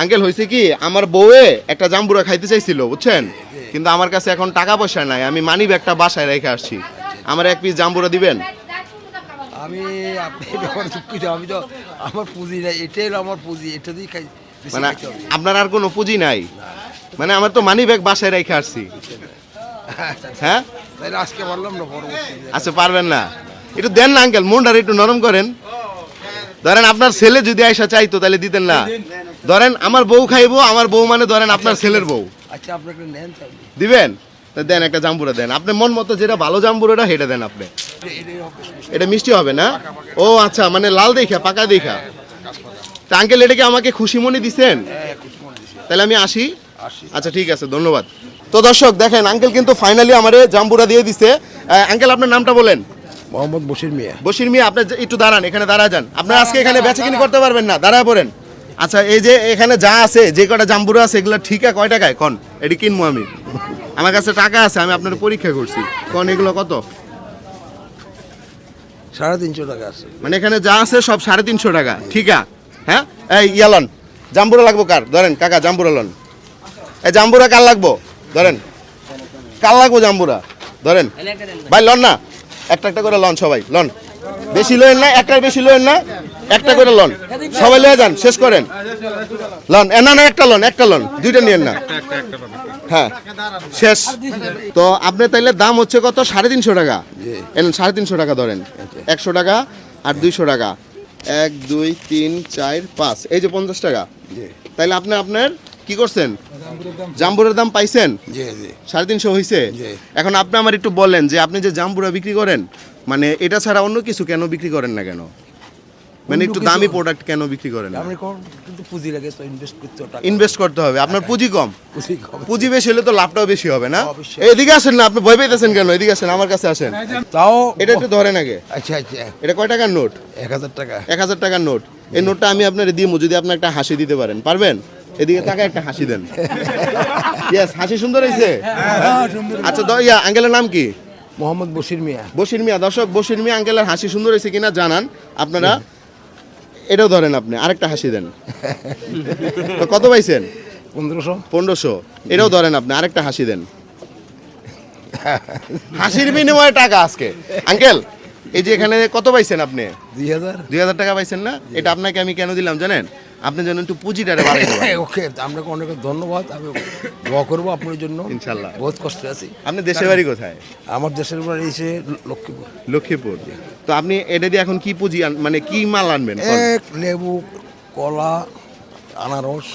Uncle হয়েছে কি আমার বউয়ে একটা জাম্বুরা খাইতে চাইছিল বুঝছেন? কিন্তু আমার কাছে এখন টাকা পয়সা নাই আমি মানি ব্যাগটা বাসায় রেখে আসছি। আমার এক পিস জাম্বুরা দিবেন? আমি আপনি আমার দুঃখিত আমি তো আমার পুঁজি নাই এটাই হলো আমার পুঁজি এটা দিয়ে খাই মানে আপনার আর কোনো পুঁজি নাই? মানে আমার তো মানি ব্যাগ বাসায় রেখে আসছি। হ্যাঁ? তাহলে আজকে বললাম না পরবর্তী আচ্ছা পারবেন না। একটু দেন না আঙ্কেল মনটা একটু নরম করেন। ধরেন আপনার ছেলে যদি আয়সা চাইতো তাহলে দিতেন না। ধরেন আমার বউ খাইবো আমার বউ মানে ধরেন আপনার ছেলের বউ। আচ্ছা আপনাকে নেন দিবেন? দেন একটা জাম্বুরা দেন। আপনি মন মতো যেটা ভালো জাম্বুরাটা সেটা দেন আপনি। এটা মিষ্টি হবে না? ও আচ্ছা মানে লাল দেখা পাকা দেখা। তা আঙ্কেল এটা কি আমাকে খুশি মনে দিছেন? হ্যাঁ দিছি। তাহলে আমি আসি। আসি। আচ্ছা ঠিক আছে ধন্যবাদ। তো দর্শক দেখেন আঙ্কেল কিন্তু ফাইনালি আমারে জাম্বুরা দিয়ে দিছে। আঙ্কেল আপনার নামটা বলেন। মোহাম্মদ বশির মিয়া। বসির মিয়া আপনি একটু দাঁড়ান এখানে দাঁড়া যান। আপনার আজকে এখানে বেচা কিনি করতে পারবেন না দাঁড়ায় পড়েন। আচ্ছা এই যে এখানে যা আছে যে কটা জাম্বুরা আছে এগুলো ঠিকা কয় টাকায়? কন এটি কিনবো আমি। আমার কাছে টাকা আছে আমি আপনার পরীক্ষা করছি। কন এগুলো কত? সাড়ে তিনশো টাকা আছে। মানে এখানে যা আছে সব সাড়ে তিনশো টাকা। ঠিকা হ্যাঁ? এই ইয়ালন জাম্বুরা লাগবো কার? ধরেন কাকা জাম্বুরা লন। এই জাম্বুরা কার লাগবো? ধরেন। কার লাগবো জাম্বুরা? ধরেন। ভাই লন না। একটা একটা করে লন সবাই লন। বেশি লয়েন না একটার বেশি লয়েন না একটা করে লন। সবাই লয়ে যান শেষ করেন। লন না না একটা লন একটা লন দুইটা নিয়েন না। হ্যাঁ শেষ। তো আপনি তাইলে দাম হচ্ছে কত? সাড়ে তিনশো টাকা। এন সাড়ে তিনশো টাকা ধরেন। একশো টাকা আর দুইশো টাকা। এক দুই তিন চার পাঁচ। এই যে পঞ্চাশ টাকা। তাইলে আপনি আপনার কি করছেন? জাম্বুরের দাম পাইছেন? সাড়ে তিনশো হয়েছে এখন আপনি আমার একটু বলেন যে আপনি যে জাম্বুরা বিক্রি করেন মানে এটা ছাড়া অন্য কিছু কেন বিক্রি করেন না কেন? মানে একটু দামি প্রোডাক্ট কেন বিক্রি করেন কিন্তু পুঁজি লাগে ইনভেস্ট করতে হবে টাকা। ইনভেস্ট করতে হবে। আপনার পুঁজি কম। পুঁজি বেশি হলে তো লাভটাও বেশি হবে না? এদিকে আসেন না আপনি ভয় পেতেছেন কেন? এদিকে আসেন আমার কাছে আসেন। তাও এটা একটু ধরেন আগে। আচ্ছা আচ্ছা। এটা কয় টাকার নোট? এক হাজার টাকা। এক হাজার টাকার নোট। এই নোটটা আমি আপনার দিব যদি আপনি একটা হাসি দিতে পারেন। পারবেন? এদিকে টাকা একটা হাসি দেন। ইয়েস হাসি সুন্দর হয়েছে? আচ্ছা দ- ইয়া আঙ্কেলের নাম কি? মোহাম্মদ বশির মিয়া। বসির মিয়া দর্শক বসির মিয়া আঙ্কেলের হাসি সুন্দর হয়েছে কিনা জানান। আপনারা এটাও ধরেন আপনি আরেকটা হাসি দেন। তো কত পাইছেন? পনেরোশো। পনেরোশো। এটাও ধরেন আপনি আরেকটা হাসি দেন। হাসির বিনিময়ে টাকা আজকে। আঙ্কেল এই যে এখানে কত পাইছেন আপনি? দুই হাজার। দুই হাজার টাকা পাইছেন না? এটা আপনাকে আমি কেন দিলাম জানেন? আপনি যেন একটু পুঁজিটা বাড়াই ওকে আপনাকে অনেক ধন্যবাদ। আমি দোয়া করব আপনার জন্য। ইনশাল্লাহ। বহুত কষ্ট আছি। আপনি দেশের বাড়ি কোথায়? আমার দেশের বাড়ি এসে লক্ষ্মীপুর। লক্ষ্মীপুর। তো আপনি এটা দিয়ে এখন কি পুঁজি মানে কি মাল আনবেন? লেবু কলা আনারস।